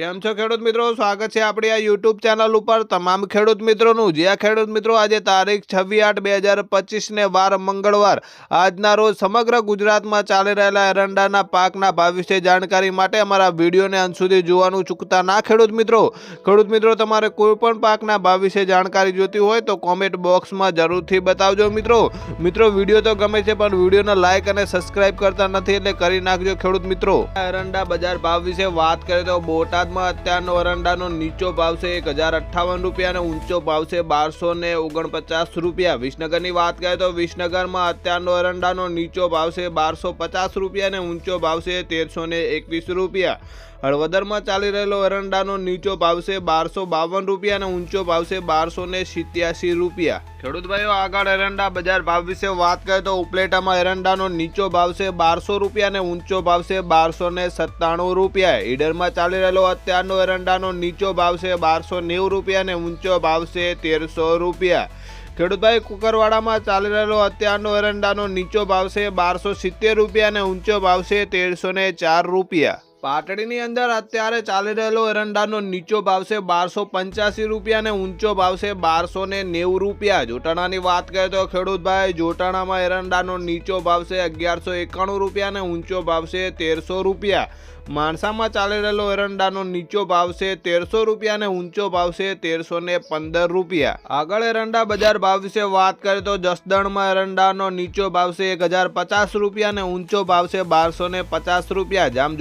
કેમ છો ખેડૂત મિત્રો? સ્વાગત છે આપણી આ યુટ્યુબ ચેનલ ઉપર તમામ ખેડૂત મિત્રોનું. જે આ ખેડૂત મિત્રો, આજે તારીખ છવ્વીસ આઠ બે હજાર પચીસને વાર મંગળવાર, આજના રોજ સમગ્ર ગુજરાતમાં ચાલી રહેલા એરંડાના પાકના ભાવ વિશે જાણકારી માટે અમારા વિડીયોને અંત સુધી જોવાનું ચૂકતા ના ખેડૂત મિત્રો. ખેડૂત મિત્રો, તમારે કોઈ પણ પાકના ભાવ વિશે જાણકારી જોતી હોય તો કોમેન્ટ બોક્સમાં જરૂરથી બતાવજો મિત્રો. મિત્રો, વીડિયો તો ગમે છે, પણ વિડીયોને લાઇક અને સબસ્ક્રાઇબ કરતા નથી એટલે કરી નાખજો ખેડૂત મિત્રો. એરંડા બજાર ભાવ વિશે વાત કરીએ તો બોટાદમાં અત્યારનો અરંડાનો નીચો ભાવ છે એક હજાર અઠ્ઠાવન રૂપિયા અને ઊંચો ભાવ છે બારસો ને ઓગણપચાસ રૂપિયા. વિસનગરની વાત કરીએ તો વિસનગરમાં અત્યારનો વરંડાનો નીચો ભાવ છે બારસો પચાસ રૂપિયા અને ઊંચો ભાવ છે તેરસો ને એકવીસ રૂપિયા. હળવદરમાં ચાલી રહેલો એરંડાનો નીચો ભાવ છે બારસો બાવન રૂપિયા અને ઊંચો ભાવ છે બારસો ને સિત્યાસી રૂપિયા. ખેડૂત ભાઈઓ, આગળ એરંડા બજાર ભાવ વિશે વાત કરીએ તો ઉપલેટામાં એરંડાનો નીચો ભાવ છે બારસો રૂપિયા અને ઊંચો ભાવ છે બારસો ને સત્તાણું રૂપિયા. ઈડરમાં ચાલી રહેલો અત્યારનો એરંડાનો નીચો ભાવ છે બારસો નેવું રૂપિયા અને ઊંચો ભાવ છે તેરસો રૂપિયા. ખેડૂતભાઈ કુકરવાડામાં ચાલી રહેલો અત્યારનો એરંડાનો નીચો ભાવ છે બારસો સિત્તેર રૂપિયા અને ઊંચો ભાવ છે તેરસો ચાર રૂપિયા. પાટડીની અંદર અત્યારે ચાલી રહેલો એરંડાનો નીચો ભાવ છે બારસો પંચ્યાસી રૂપિયા અને ઊંચો ભાવ છે બારસો ને નેવું રૂપિયા. જોટાણાની વાત કરીએ તો ખેડૂતભાઈ જોટાણામાં એરંડાનો નીચો ભાવ છે અગિયારસો એકાણું રૂપિયા અને ઊંચો ભાવ છે તેરસો રૂપિયા. માણસામાં ચાલી રહેલો એરંડાનો નીચો ભાવ છે તેરસો રૂપિયા અને ઊંચો ભાવ છે તેરસો ને પંદર રૂપિયા. આગળ એરંડા બજાર ભાવ વિશે વાત કરીએ તો જસદણમાં એરંડાનો નીચો ભાવ છે એક હજાર પચાસ રૂપિયા અને ઊંચો ભાવ છે બારસો ને પચાસ રૂપિયા. જામ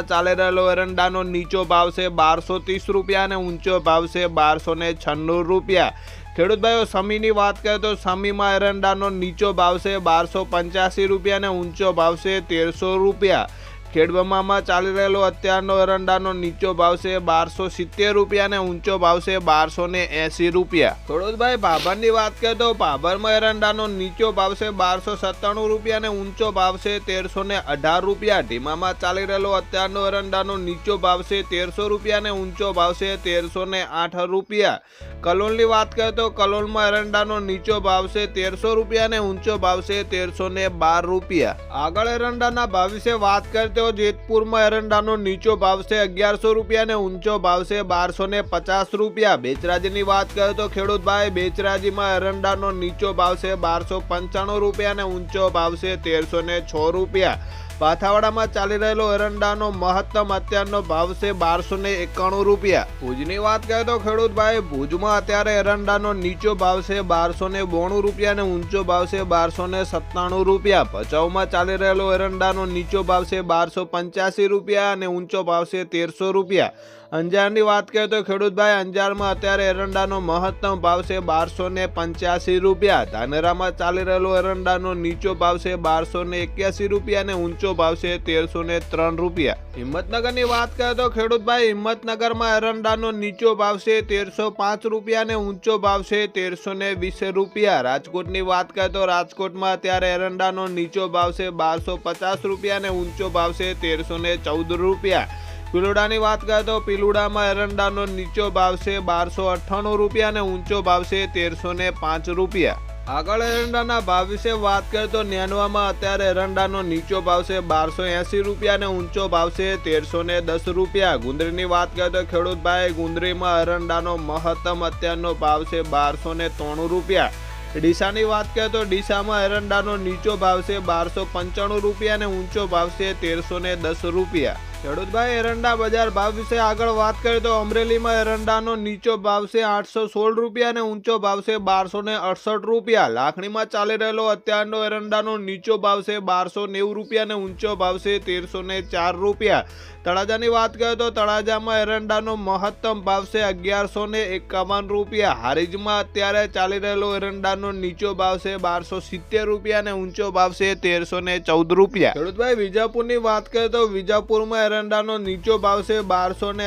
જોધપુરમાં ચાલી રહેલો એરંડાનો નીચો ભાવ છે બારસો ત્રીસ રૂપિયા અને ઊંચો ભાવ છે બારસો ને છન્નું રૂપિયા. ખેડૂત ભાઈઓ સમીની વાત કરીએ તો સમીમાં એરંડાનો નીચો ભાવ છે બારસો પંચ્યાસી રૂપિયા અને ઊંચો ભાવ છે તેરસો રૂપિયા. ખેડબમામાં ચાલી રહેલો અત્યારનો એરંડાનો નીચો ભાવ છે બારસો સિત્તેર રૂપિયા અને ઊંચો ભાવ છે બારસો ને એંસી રૂપિયા. ખેડૂતભાઈ ભાભરની વાત કરીએ તો ભાભરમાં એરંડાનો નીચો ભાવ છે બારસો સત્તાણું રૂપિયા અને ઊંચો ભાવ છે તેરસો ને અઢાર રૂપિયા. ઢીમામાં ચાલી રહેલો અત્યારનો એરંડાનો નીચો ભાવ છે તેરસો રૂપિયા અને ઊંચો ભાવ છે તેરસો ને આઠ રૂપિયા. કલોલની વાત કરીએ તો કલોલમાં એરંડાનો નીચો ભાવ છે તેરસો રૂપિયા અને ઊંચો ભાવ છે તેરસો ને બાર રૂપિયા. આગળ એરંડાના ભાવ વિશે વાત કરીએ તો જેતપુરમાં એરંડાનો નીચો ભાવ છે અગિયારસો રૂપિયા અને ઊંચો ભાવ છે બારસો ને પચાસ રૂપિયા. બેચરાજીની વાત કરીએ તો ખેડૂત ભાઈ બેચરાજીમાં એરંડાનો નીચો ભાવ છે બારસો પંચાણું રૂપિયા અને ઊંચો ભાવ છે તેરસો ને છ રૂપિયા. પાથાવાડામાં ચાલી રહેલો એરંડાનો મહત્તમ અત્યારનો ભાવ છે બારસો ને એકાણું રૂપિયા. ભુજની વાત કરીએ તો ખેડૂત ભાઈ ભુજમાં અત્યારે એરંડાનો નીચો ભાવ છે બારસો ને બોણું રૂપિયા અને ઊંચો ભાવ છે બારસો ને સત્તાણું રૂપિયા. ભચાઉમાં ચાલી રહેલો એરંડાનો નીચો ભાવ છે બારસો પંચ્યાસી રૂપિયા અને ઊંચો ભાવ છે તેરસો રૂપિયા. અંજારની વાત કરીએ તો ખેડૂતભાઈ, અંજારમાં અત્યારે એરંડાનો મહત્તમ ભાવ છે બારસો ને પંચ્યાસી રૂપિયા. ધાનેરામાં ચાલી રહેલો એરંડાનો નીચો ભાવ છે બારસો ને એક્યાસી રૂપિયા અને ઊંચો ભાવ છે તેરસો ને ત્રણ રૂપિયા. હિંમતનગરની વાત કરીએ તો ખેડૂતભાઈ, હિંમતનગરમાં એરંડાનો નીચો ભાવ છે તેરસો પાંચ રૂપિયા અને ઊંચો ભાવ છે તેરસો ને વીસ રૂપિયા. રાજકોટની વાત કરીએ તો રાજકોટમાં અત્યારે એરંડાનો નીચો ભાવ છે બારસો પચાસ રૂપિયા અને ઊંચો ભાવ છે તેરસો ને ચૌદ રૂપિયા. પિલુડાની વાત કરીએ તો પિલુડામાં એરંડાનો નીચો ભાવ છે બારસો અઠ્ઠાણું રૂપિયા અને ઊંચો ભાવ છે તેરસો ને પાંચ રૂપિયા. આગળ એરંડાના ભાવ વિશે વાત કરીએ તો નેનવામાં અત્યારે એરંડાનો નીચો ભાવ છે બારસો એંસી રૂપિયા અને ઊંચો ભાવ છે તેરસો ને દસ રૂપિયા. ગુંદરીની વાત કરીએ તો ખેડૂતભાઈ, ગુંદરીમાં એરંડાનો મહત્તમ અત્યારનો ભાવ છે બારસો ને ત્રણું રૂપિયા. ડીસાની વાત કરીએ તો ડીસામાં એરંડાનો નીચો ભાવ છે બારસો પંચાણું રૂપિયા અને ઊંચો ભાવ છે તેરસો ને દસ રૂપિયા. ખેડૂતભાઈ, એરંડા બજાર ભાવ વિશે આગળ વાત કરીએ તો અમરેલીમાં એરંડાનો નીચો ભાવ છે આઠસો સોળ રૂપિયા અને ઊંચો ભાવ છે બારસો ને અડસઠ રૂપિયા. લાખણીમાં ચાલી રહેલો અત્યારનો એરંડાનો નીચો ભાવ છે બારસો નેવું રૂપિયા અને ઊંચો ભાવ છે તેરસો ને ચાર રૂપિયા. તળાજાની વાત કરીએ તો તળાજામાં એરંડાનો મહત્તમ ભાવ છે અગિયારસો ને એકાવન રૂપિયા. હારીજમાં અત્યારે ચાલી રહેલો એરંડાનો નીચો ભાવ છે બારસો સિત્તેર રૂપિયા અને ઊંચો ભાવ છે તેરસો ને ચૌદ રૂપિયા. ખેડૂતભાઈ, વિજાપુરની વાત કરીએ તો વિજાપુરમાં એરંડાનો નીચો ભાવ છે બારસો ને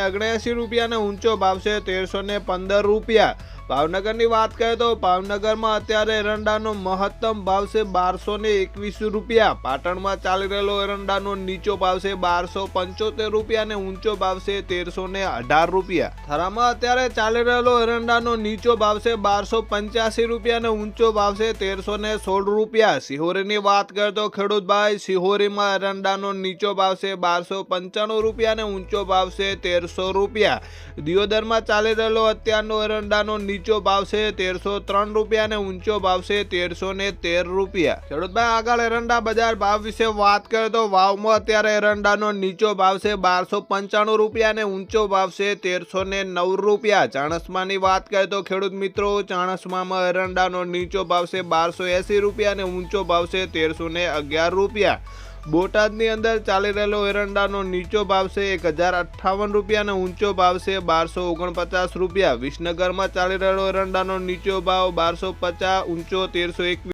રૂપિયા અને ઊંચો ભાવ છે તેરસો પંદર રૂપિયા. ભાવનગરની વાત કરીએ તો ભાવનગરમાં અત્યારે એરંડાનો મહત્તમ ભાવ છે બારસો ને એકવીસ રૂપિયા. પાટણમાં ચાલી રહેલો એરંડાનો નીચો ભાવ છે બારસો પંચોતેર રૂપિયા અને ઊંચો ભાવ છે તેરસો ને અઢાર રૂપિયા. થરામાં અત્યારે ચાલી રહેલો એરંડાનો નીચો ભાવ છે બારસો પંચ્યાસી રૂપિયા અને ઊંચો ભાવ છે તેરસો ને સોળ રૂપિયા. સિહોરીની વાત કરીએ તો ખેડૂતભાઈ સિહોરીમાં એરંડાનો નીચો ભાવ છે બારસો પંચાણું રૂપિયા અને ઊંચો ભાવ છે તેરસો રૂપિયા. દિયોદરમાં ચાલી રહેલો અત્યારનો એરંડાનો નીચો ભાવ છે તેરસો ત્રણ રૂપિયા અને ઊંચો ભાવ છે તેરસો ને તેર રૂપિયા. ખેડૂતભાઈ આગળ એરંડા બજાર ભાવ વિશે વાત કરીએ તો વાવમાં અત્યારે એરંડાનો નીચો ભાવ છે બારસો પંચાણું રૂપિયા અને ઊંચો ભાવ છે તેરસો ને નવ રૂપિયા. ચાણસમાની વાત કરીએ તો ખેડૂત મિત્રો, ચાણસમામાં એરંડાનો નીચો ભાવ છે બારસો એસી રૂપિયા અને ઊંચો ભાવ છે તેરસો ને અગિયાર રૂપિયા. બોટાદની અંદર ચાલી રહેલો એરંડાનો નીચો ભાવ છે એક હજાર અઠ્ઠાવન રૂપિયા અને ઊંચો ભાવ છે બારસો ઓગણપચાસ રૂપિયા. વિસનગરમાં ચાલી રહેલો એરંડાનો નીચો ભાવ બારસો પચાસ, ઊંચો તેરસો એકવીસ